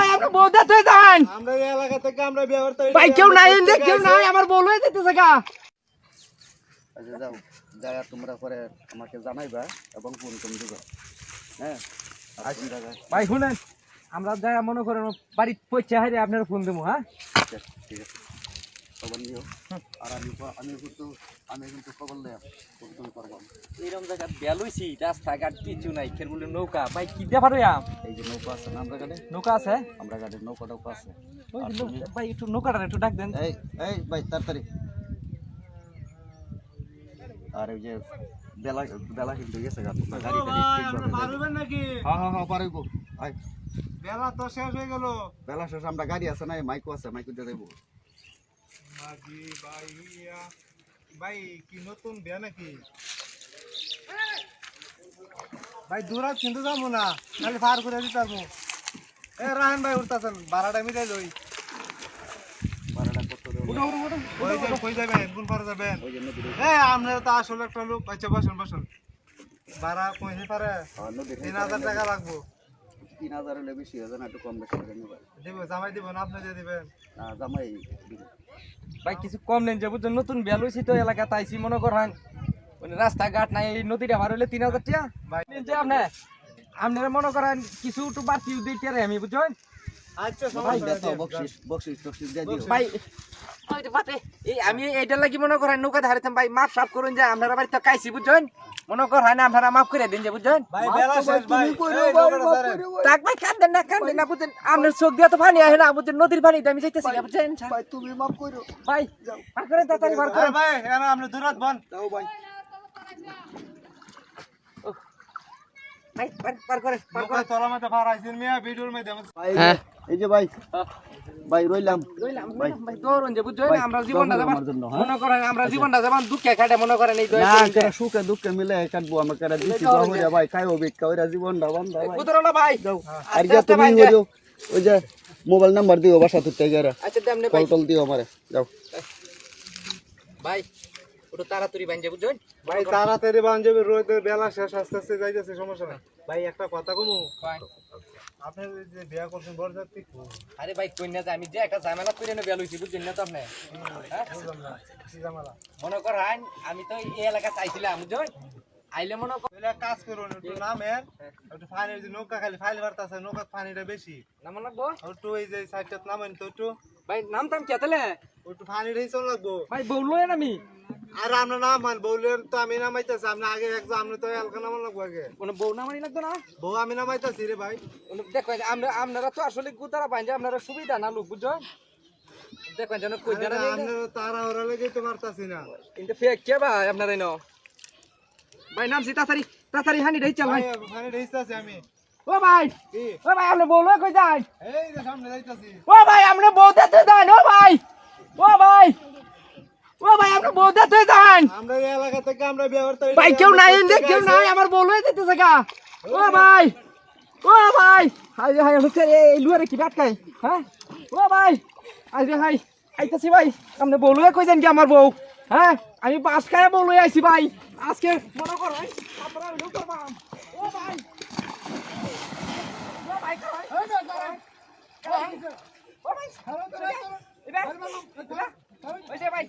ভাই আপনি বউদা তো যান। আমরা এই এলাকা থেকে আমরা ব্যবহার ভাই কেউ নাই এনে কেউ নাই আমার বউ লয়ে যেতেছে গা। আচ্ছা যাও। যাই তোমরা পরে আমাকে জানাইবা এবং ফোন দিবা। হ্যাঁ? জায়গায় ভাই শুনেন আমরা যাই মনে করেন বাড়ি পৌঁছে হারিয়ে আপনার ফোন দেবো হ্যাঁ? ঠিক আছে ঠিক আছে। খবর নিও। আর আমি আমি কিন্তু আমি কিন্তু খবর নেই ফোন ফোন করব এইরকম জায়গা বেলুইছি রাস্তাঘাট কিছু নাই খের নৌকা। ভাই কি ব্যাপার হইয়া এই যে নৌকা আছে না আমরা গাড়ি? নৌকা আছে? আমরা গাড়ির নৌকা নৌকা আছে। ওই যে ভাই একটু নৌকাটা একটু ডাক দেন। এই এই ভাই তাড়াতাড়ি। আর ওই যে বেলা বেলা কিন্তু গেছে গাড়ি। নাকি? হ্যাঁ হ্যাঁ হ্যাঁ পারব আয়। বেলা তো শেষ হয়ে গেল। বেলা শেষ আমরা গাড়ি আছে না মাইকো আছে মাইকো দিয়ে দেবো মাঝি ভাই ইয়া। ভাই কি নতুন বিয়া নাকি? ভাই দূরাত কিন্তু যাব না। খালি পার করে দিতে পারব। এ রাহান ভাই উঠতেছেন। ভাড়াটা মিলাই লই। আসলে একটা লোক। আচ্ছা বসুন বসুন। ভাড়া কইতে পারে। তিন হাজার টাকা লাগবো। তিন হাজার হলে বেশি হবে না একটু কম বেশি করে নিবা দিব জামাই দিব না আপনি দিয়ে দিবেন? না জামাই দিবে। ভাই কিছু কম নেন যে বুঝছেন নতুন বেলুইছি তো এলাকা তাইছি মনে করেন মানে রাস্তাঘাট নাই এই নদীটা ভার হইলে তিন হাজার টাকা ভাই। যে আপনি আপনারা মনে করেন কিছু একটু বাড়তি দিতে আমি বুঝছেন? আচ্ছা সমস্যা তো বকশিস বকশিস টকশিস দিয়ে দিও। ভাই ওই যে বাতে এই আমি এইটার লাগি মনে করেন নৌকা ধারিতাম ভাই মাপ সাপ করুন যে আপনারা বাড়িতে কাইছি বুঝছেন? মনে করেন আপনারা মাফ করে দিন যে বুঝছেন? ভাই বেলা শেষ ভাই এই নৌকাটা ধরেন। তাক ভাই। কান্দেন না কান্দেন না বুঝছেন? আপনার চোখ দিয়ে তো পানি আহে না বুঝছেন? নদীর পানি আমি যাইতেছি না বুঝছেন? ভাই তুমি মাফ করো ভাই পার করেন তাড়াতাড়ি আরে করেন ভাই এখানে আপনি দূরাত বন। দাও ভাই। ভাই পার পার করেন পার তলা মধ্যে ভাড়া আইছেন মিয়া ভিডিওর মধ্যে। এই যে- এই যে ভাই। ভাই রইলাম। রইলাম ভাই। ভাই যে বুঝছেন আমরা জীবনটা যাবান হ্যাঁ? মনে করেন আমরা জীবনটা যাবান দুঃখে খাটে মনে করেন এই দয়া না করুন সুখে দুঃখে মিলে কাটবো? আমার ভাই খাইও ভাই। না ভাই। আর তুমি ওই যে- মোবাইল নাম্বার দিও বাসা তুই গেরা আচ্ছা দেমনে ভাই। কল টল দিও আমারে যাও। ভাই ওটা তাড়াতাড়ি যে বুঝছেন ভাই তাড়াতাড়ি বেলা শেষ আস্তে আস্তে যাইতেছে সমস্যা নাই। ভাই একটা কথা কমু? ভাই। আপনি যে বিয়া করছেন বরযাত্রী? আরে ভাই কই যে আমি যে একটা ঝামেলা করে না বেলুইছি বুঝছেন না তো আপনি? হ্যাঁ? মনে করেন আমি তো এই এলাকা চাইছিলাম বুঝছেন? আইলে মনে কর কাজ করুন একটু নামেন একটু যে নৌকা খালি ফাইল বাড়তাছে নৌকা পানিটা বেশি। না মনে রাখব একটু এই যে সাইডটাত নামেন তো একটু। ভাই নাম টাম কে তাহলে একটু পানিটাই চল লাগবো। ভাই বলল না আমি আর আমরা নামান বললেন তো আমি নামাইতেছি আপনি আগে একদম আপনি তো এলাকা নামান লাগবো আগে। কোনো বউ না মানি লাগতো না? বউ আমি নামাইতেছি রে ভাই। দেখো আমরা আপনারা তো আসলে গুতারা পাইন যে আপনারা সুবিধা না লোক বুঝছেন দেখবেন যেন কই আপনারা তারা ওরা লেগে তো পারতাছি না। কিন্তু ফেক কে ভাই আপনারা ন ভাই নামছি তাড়াতাড়ি তাড়াতাড়ি হানি রেই চাল ভাই। পানিটা হিসতাছি আমি। ও ভাই ও ভাই আপনি বলল কই যান এই সামনে যাইতাছি। ও ভাই আপনি বউদাতে যান ও ভাই। ও ভাই ও ভাই আপনি বউদাতে যান আমরা এই এলাকা থেকে আমরা ব্যবহার ভাই কেউ নাই এনে কেউ নাই আমার বলল যেতেছে গা ও ভাই ও ভাই হাই হাই হচ্ছে এই লুয়ারে কি বাট খাই হ্যাঁ ও ভাই আই হাই আইতাছি ভাই আপনি বলল কই যান কি আমার বউ হ্যাঁ আমি বাস খায় বলল আইছি ভাই আজকে মনে কর ভাই আপনারা হইল করবাম ও ভাই ভাই ও ভাই ও ভাই ও ভাই ওই যে ভাই